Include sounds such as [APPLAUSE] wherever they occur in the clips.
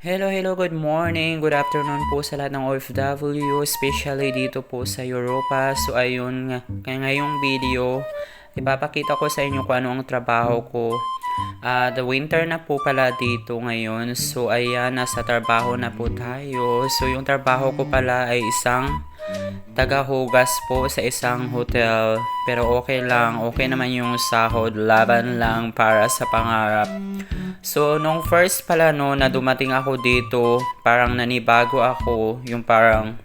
Hello, hello, good morning, good afternoon po sa lahat ng OFW, especially dito po sa Europa. So ayun, kaya ngayong video, ipapakita ko sa inyo kung ano ang trabaho ko. Ah, the winter na po pala dito ngayon. So ayan, nasa trabaho na po tayo. So yung trabaho ko pala ay isang tagahugas po sa isang hotel. Pero okay lang, okay naman yung sahod, laban lang para sa pangarap. So, nung first pala no, na dumating ako dito, parang nanibago ako, yung parang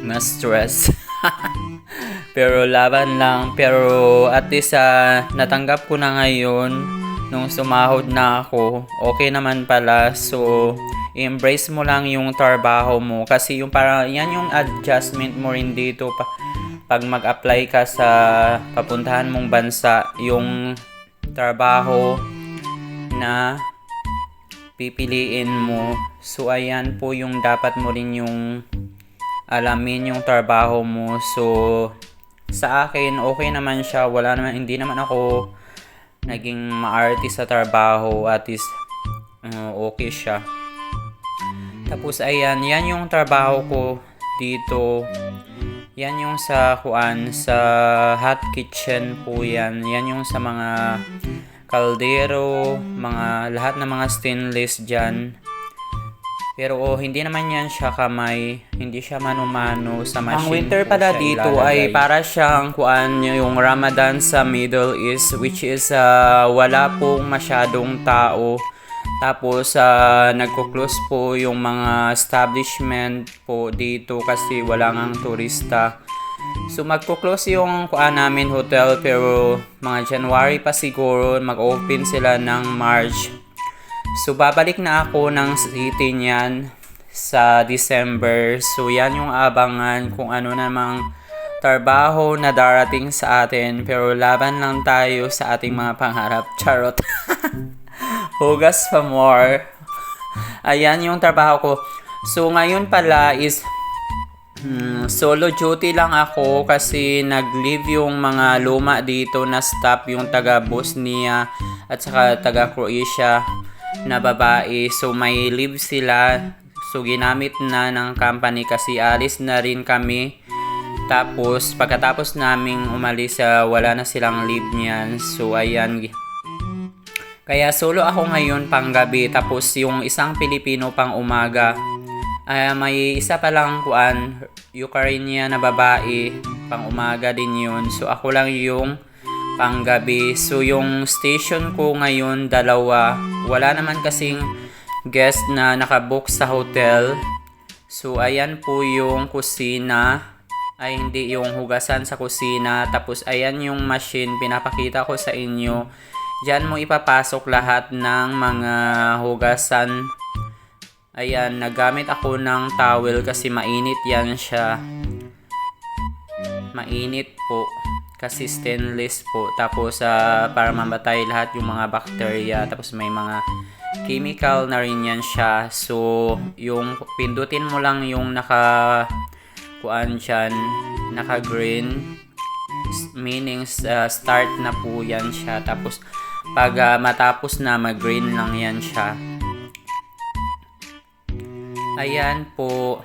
na-stress. [LAUGHS] pero laban lang, pero at least ah, natanggap ko na ngayon, nung sumahod na ako, okay naman pala. So, embrace mo lang yung trabaho mo. Kasi yung parang, yan yung adjustment mo rin dito pa, pag mag-apply ka sa papuntahan mong bansa, yung trabaho, na pipiliin mo. So, ayan po yung dapat mo rin yung alamin yung trabaho mo. So, sa akin, okay naman siya. Wala naman, hindi naman ako naging maarte sa trabaho. At least, uh, okay siya. Tapos, ayan, yan yung trabaho ko dito. Yan yung sa kuan sa hot kitchen po yan. Yan yung sa mga kaldero, mga lahat ng mga stainless diyan. Pero oh, hindi naman yan siya kamay, hindi siya mano-mano sa machine. Ang winter pala dito ilalagay. ay para siyang kuan yung Ramadan sa Middle East which is ah, wala pong masyadong tao. Tapos uh, nagko-close po yung mga establishment po dito kasi wala ngang turista. So magko-close yung kuan namin hotel pero mga January pa siguro mag-open sila ng March. So babalik na ako ng city niyan sa December. So yan yung abangan kung ano namang trabaho na darating sa atin pero laban lang tayo sa ating mga pangarap. Charot. [LAUGHS] Hugas pa more. Ayan yung trabaho ko. So ngayon pala is Hmm, solo duty lang ako kasi nag-leave yung mga luma dito na staff yung taga Bosnia at saka taga Croatia na babae. So may leave sila. So ginamit na ng company kasi alis na rin kami. Tapos pagkatapos naming umalis ah, wala na silang leave niyan. So ayan. Kaya solo ako ngayon pang gabi tapos yung isang Pilipino pang umaga. Ah, may isa pa lang kuan, Ukrainian na babae, pang umaga din yun. So ako lang yung panggabi. So yung station ko ngayon dalawa. Wala naman kasing guest na nakabook sa hotel. So ayan po yung kusina. Ay hindi yung hugasan sa kusina. Tapos ayan yung machine pinapakita ko sa inyo. Diyan mo ipapasok lahat ng mga hugasan Ayan, nagamit ako ng towel kasi mainit yan siya. Mainit po. Kasi stainless po. Tapos, ah, para mamatay lahat yung mga bacteria. Tapos, may mga chemical na rin yan siya. So, yung pindutin mo lang yung naka kuan dyan, naka green meaning ah, start na po yan siya. Tapos, pag ah, matapos na, mag-green lang yan siya. Ayan po.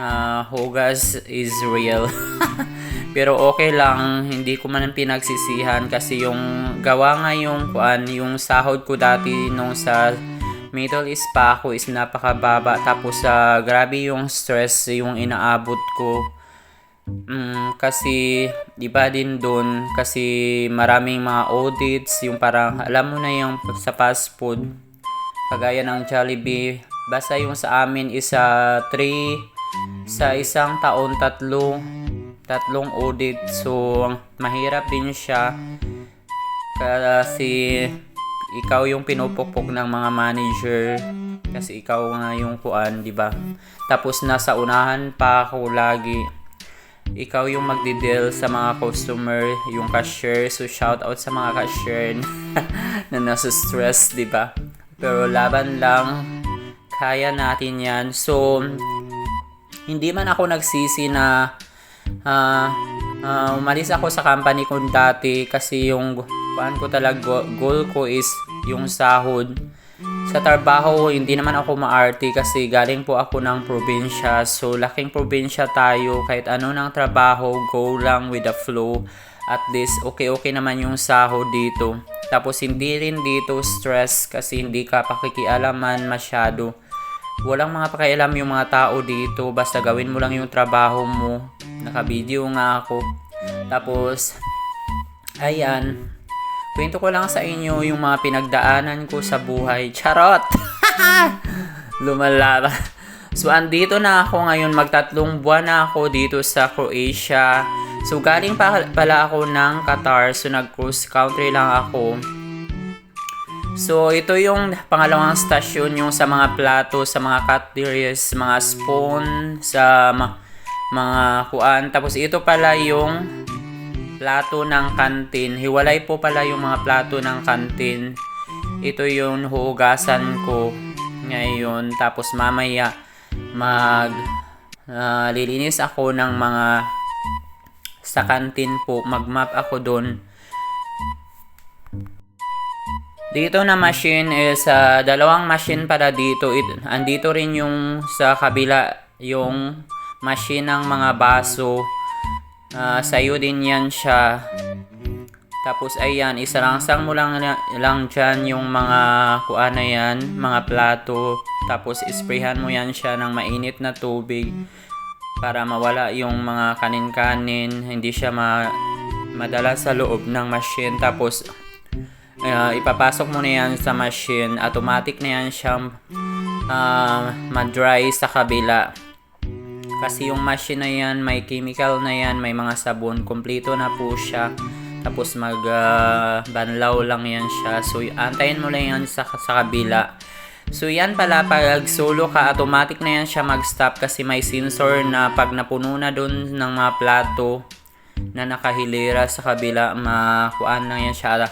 Ah, hugas is real. [LAUGHS] Pero okay lang, hindi ko man pinagsisihan kasi yung gawa nga yung kuan, yung sahod ko dati nung sa Middle East pa ako is napakababa tapos sa grabe yung stress yung inaabot ko. Mm, kasi iba din doon kasi maraming mga audits yung parang alam mo na yung sa fast food kagaya ng Jollibee basta yung sa amin is sa 3 sa isang taon tatlo tatlong audit so mahirap din siya kasi ikaw yung pinupukpok ng mga manager kasi ikaw nga yung kuan di ba tapos nasa unahan pa ako lagi ikaw yung magdi-deal sa mga customer, yung cashier. So, shout out sa mga cashier [LAUGHS] na nasa stress, di ba? Pero laban lang, kaya natin yan. So, hindi man ako nagsisi na ah, ah, umalis ako sa company ko dati kasi yung paan ko talaga go- goal ko is yung sahod. Sa trabaho, hindi naman ako maarte kasi galing po ako ng probinsya. So, laking probinsya tayo. Kahit ano ng trabaho, go lang with the flow. At least, okay-okay naman yung sahod dito. Tapos, hindi rin dito stress kasi hindi ka pakikialaman masyado. Walang mga pakialam yung mga tao dito. Basta gawin mo lang yung trabaho mo. Naka-video nga ako. Tapos, ayan. Kwento ko lang sa inyo yung mga pinagdaanan ko sa buhay. Charot! [LAUGHS] Lumalaba. So, andito na ako ngayon. Magtatlong buwan na ako dito sa Croatia. So, galing pa pala ako ng Qatar. So, nag-cruise country lang ako. So, ito yung pangalawang stasyon yung sa mga plato, sa mga cutleries, mga spoon, sa ma- mga kuan. Tapos, ito pala yung plato ng kantin. Hiwalay po pala yung mga plato ng kantin. Ito yung hugasan ko ngayon. Tapos mamaya mag ah, lilinis ako ng mga sa kantin po. Mag-map ako doon. Dito na machine is ah, dalawang machine para dito. It, andito rin yung sa kabila yung machine ng mga baso. Ah, sa'yo din yan siya. Tapos ayan, isarangsang mo lang, lang dyan yung mga kuan na yan, mga plato. Tapos isprayhan mo yan siya ng mainit na tubig para mawala yung mga kanin-kanin. Hindi siya ma madala sa loob ng machine. Tapos ah, ipapasok mo na yan sa machine. Automatic na yan siya ah, ma-dry sa kabila. Kasi yung machine na yan, may chemical na yan, may mga sabon, kompleto na po siya. Tapos mag ah, banlaw lang yan siya. So antayin mo lang yan sa, sa kabila. So yan pala pag solo ka, automatic na yan siya mag-stop kasi may sensor na pag napuno na dun ng mga plato na nakahilera sa kabila, makuan na yan siya,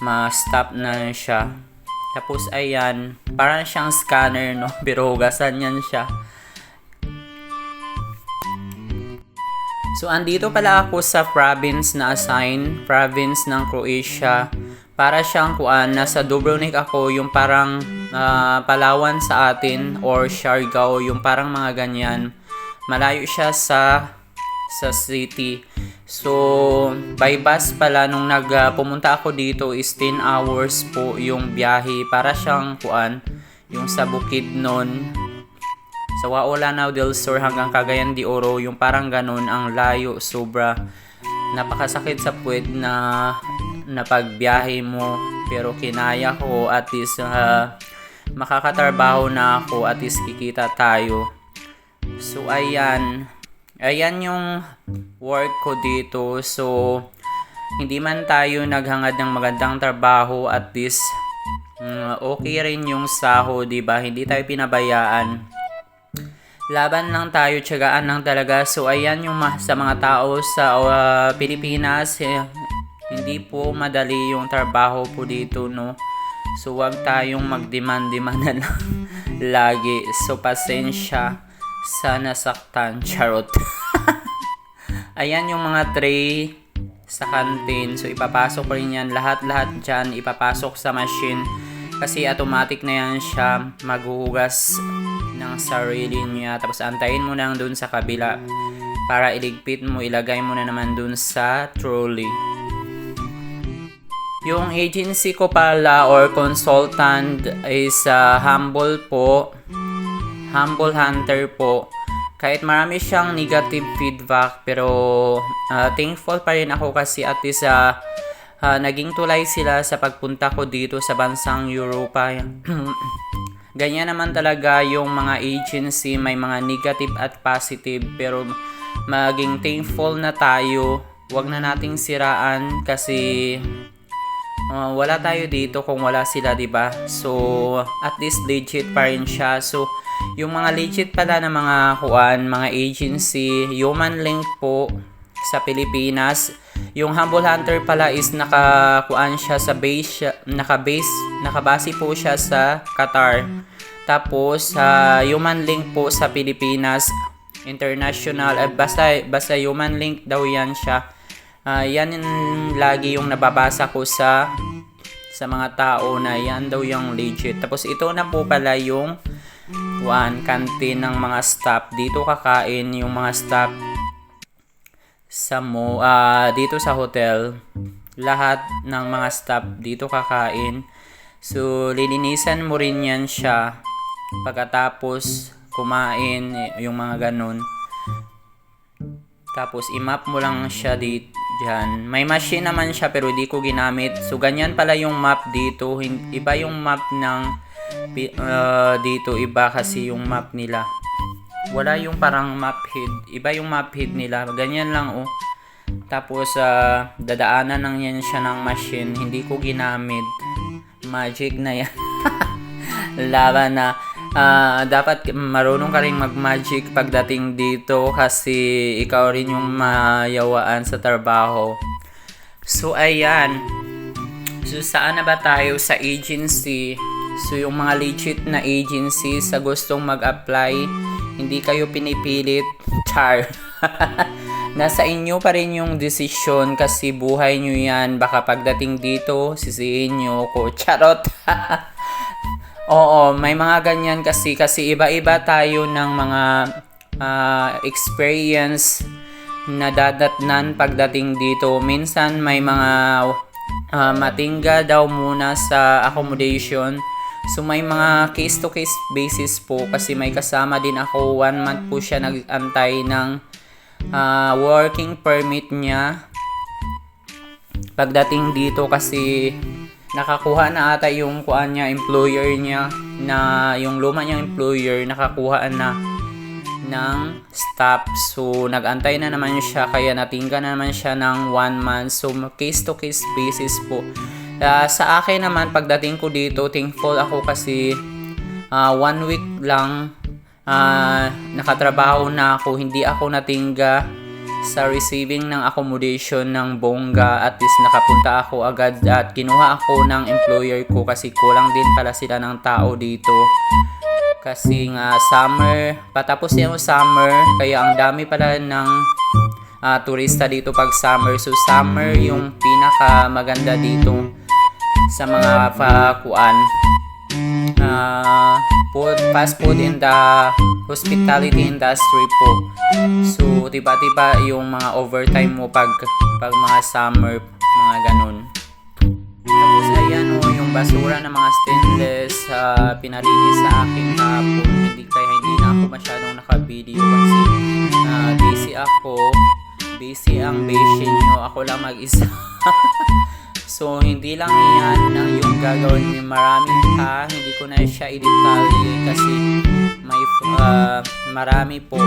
ma-stop na siya. Tapos ayan, parang siyang scanner no, [LAUGHS] pero hugasan yan siya. So, andito pala ako sa province na assign, province ng Croatia. Para siyang kuan, nasa Dubrovnik ako, yung parang ah, Palawan sa atin, or Siargao, yung parang mga ganyan. Malayo siya sa sa city. So, by bus pala, nung nag, ah, pumunta ako dito is 10 hours po yung biyahe. Para siyang kuan, yung sa bukid nun, sa Waolanaw del Sur hanggang Cagayan de Oro, yung parang ganun, ang layo, sobra. Napakasakit sa puwet na na pagbiyahe mo, pero kinaya ko at least ah, makakatrabaho na ako at least kikita tayo. So ayan, ayan yung work ko dito. So hindi man tayo naghangad ng magandang trabaho at least mm, okay rin yung saho, 'di ba? Hindi tayo pinabayaan laban lang tayo, tiyagaan lang talaga. So, ayan yung sa mga tao sa uh, Pilipinas, eh, hindi po madali yung trabaho po dito, no? So, wag tayong magdemand-demand na lang [LAUGHS] lagi. So, pasensya sa nasaktan. Charot. [LAUGHS] ayan yung mga tray sa kantin. So, ipapasok ko rin yan. Lahat-lahat dyan, ipapasok sa machine. Kasi automatic na yan siya maghuhugas ng sarili niya. Tapos antayin mo lang dun sa kabila para iligpit mo, ilagay mo na naman dun sa trolley. Yung agency ko pala or consultant is uh, humble po. Humble hunter po. Kahit marami siyang negative feedback pero uh, thankful pa rin ako kasi at least uh, uh, naging tulay sila sa pagpunta ko dito sa bansang Europa. [CLEARS THROAT] Ganyan naman talaga yung mga agency, may mga negative at positive pero maging thankful na tayo. Huwag na nating siraan kasi uh, wala tayo dito kung wala sila, 'di ba? So, at least legit pa rin siya. So, yung mga legit pala na mga kuan, mga agency, Human Link po sa Pilipinas. Yung Humble Hunter pala is nakakuan siya sa base, naka-base, nakabase po siya sa Qatar. Tapos sa Human Link po sa Pilipinas, international, eh, basta basta Human Link daw yan siya. Ah, yan yung lagi yung nababasa ko sa sa mga tao na yan daw yung legit. Tapos ito na po pala yung one canteen ng mga staff. Dito kakain yung mga staff sa mo ah dito sa hotel. Lahat ng mga staff dito kakain. So lilinisan mo rin yan siya pagkatapos kumain yung mga ganun. Tapos imap mo lang siya dito dyan. May machine naman siya pero di ko ginamit. So ganyan pala yung map dito. Iba yung map ng uh, dito. Iba kasi yung map nila. Wala yung parang map head. Iba yung map head nila. Ganyan lang oh. Tapos ah, dadaanan lang yan siya ng machine. Hindi ko ginamit. Magic na yan. [LAUGHS] Laban na. Ah, dapat marunong ka rin mag-magic pagdating dito kasi ikaw rin yung mayawaan sa trabaho. So, ayan. So, saan na ba tayo sa agency? So, yung mga legit na agency sa gustong mag-apply, hindi kayo pinipilit. Char. [LAUGHS] Nasa inyo pa rin yung desisyon kasi buhay nyo yan. Baka pagdating dito, sisihin nyo ko. Charot. [LAUGHS] Oo, may mga ganyan kasi kasi iba-iba tayo ng mga ah, experience na dadatnan pagdating dito. Minsan may mga ah, matingga daw muna sa accommodation. So may mga case to case basis po kasi may kasama din ako one month po siya nag-antay ng ah, working permit niya pagdating dito kasi nakakuha na ata yung kuan niya employer niya na yung luma niyang employer nakakuha na ng staff so nagantay na naman siya kaya natingga na naman siya ng one month. So case to case basis po. Ah, sa akin naman pagdating ko dito thankful ako kasi ah, one week lang ah, nakatrabaho na ako hindi ako natingga sa receiving ng accommodation ng bongga at least nakapunta ako agad at kinuha ako ng employer ko kasi kulang din pala sila ng tao dito. Kasi nga summer patapos yung summer kaya ang dami pala ng ah, turista dito pag summer. So summer yung pinaka maganda dito sa mga pakuan ah food, fast food in the hospitality industry po. So, tiba-tiba yung mga overtime mo pag, pag mga summer, mga ganun. Tapos, ayan o, yung basura ng mga stainless, ah, pinalinis sa akin hapon. Hindi, kaya hindi na ako masyadong naka-video kasi ah, busy ako. Busy ang beshi nyo. Ako lang mag-isa. [LAUGHS] So, hindi lang yan ang yung gagawin niyo. Marami pa. Hindi ko na siya i-detalye kasi may uh, marami po.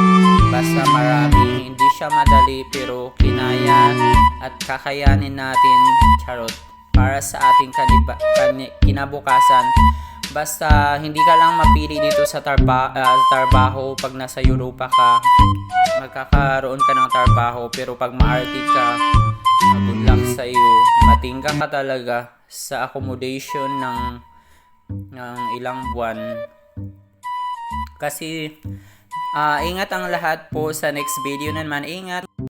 Basta marami. Hindi siya madali pero kinaya at kakayanin natin charot para sa ating kaniba, kani, kinabukasan. Basta hindi ka lang mapili dito sa tarba, ah, trabaho pag nasa Europa ka. Magkakaroon ka ng trabaho pero pag maarte ka, good luck sa iyo. Matingga ka talaga sa accommodation ng ng ilang buwan. Kasi ah, ingat ang lahat po sa next video naman. Ingat.